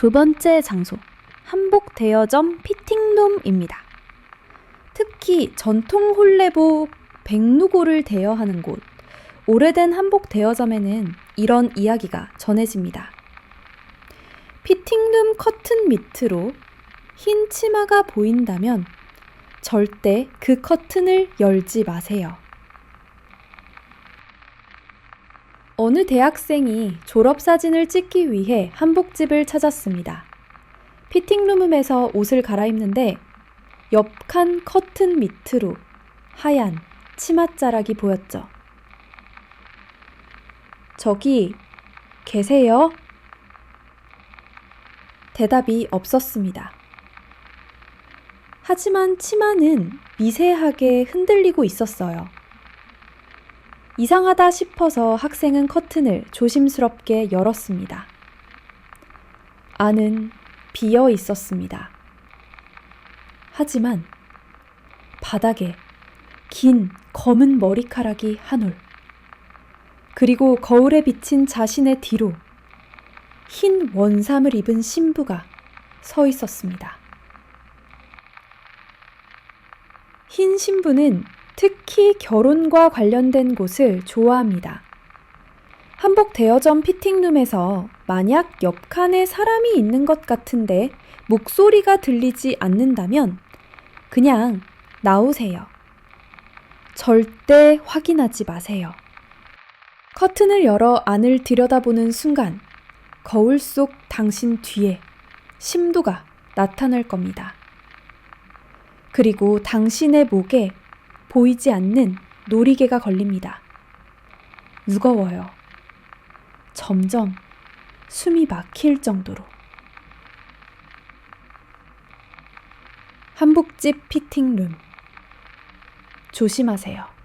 두 번째 장소, 한복 대여점 피팅룸입니다. 특히 전통 홀레복 백루고를 대여하는 곳, 오래된 한복 대여점에는 이런 이야기가 전해집니다. 피팅룸 커튼 밑으로 흰 치마가 보인다면 절대 그 커튼을 열지 마세요. 어느 대학생이 졸업사진을 찍기 위해 한복집을 찾았습니다. 피팅룸에서 옷을 갈아입는데 옆 칸 커튼 밑으로 하얀 치맛자락이 보였죠. 저기 계세요? 대답이 없었습니다. 하지만 치마는 미세하게 흔들리고 있었어요. 이상하다 싶어서 학생은 커튼을 조심스럽게 열었습니다. 안은 비어 있었습니다. 하지만 바닥에 긴 검은 머리카락이 한 올. 그리고 거울에 비친 자신의 뒤로 흰 원삼을 입은 신부가 서 있었습니다. 흰 신부는 특히 결혼과 관련된 곳을 좋아합니다. 한복 대여점 피팅룸에서 만약 옆칸에 사람이 있는 것 같은데 목소리가 들리지 않는다면 그냥 나오세요. 절대 확인하지 마세요. 커튼을 열어 안을 들여다보는 순간 거울 속 당신 뒤에 심두가 나타날 겁니다. 그리고 당신의 목에 보이지 않는 놀이개가 걸립니다. 무거워요. 점점 숨이 막힐 정도로. 한복집 피팅룸. 조심하세요.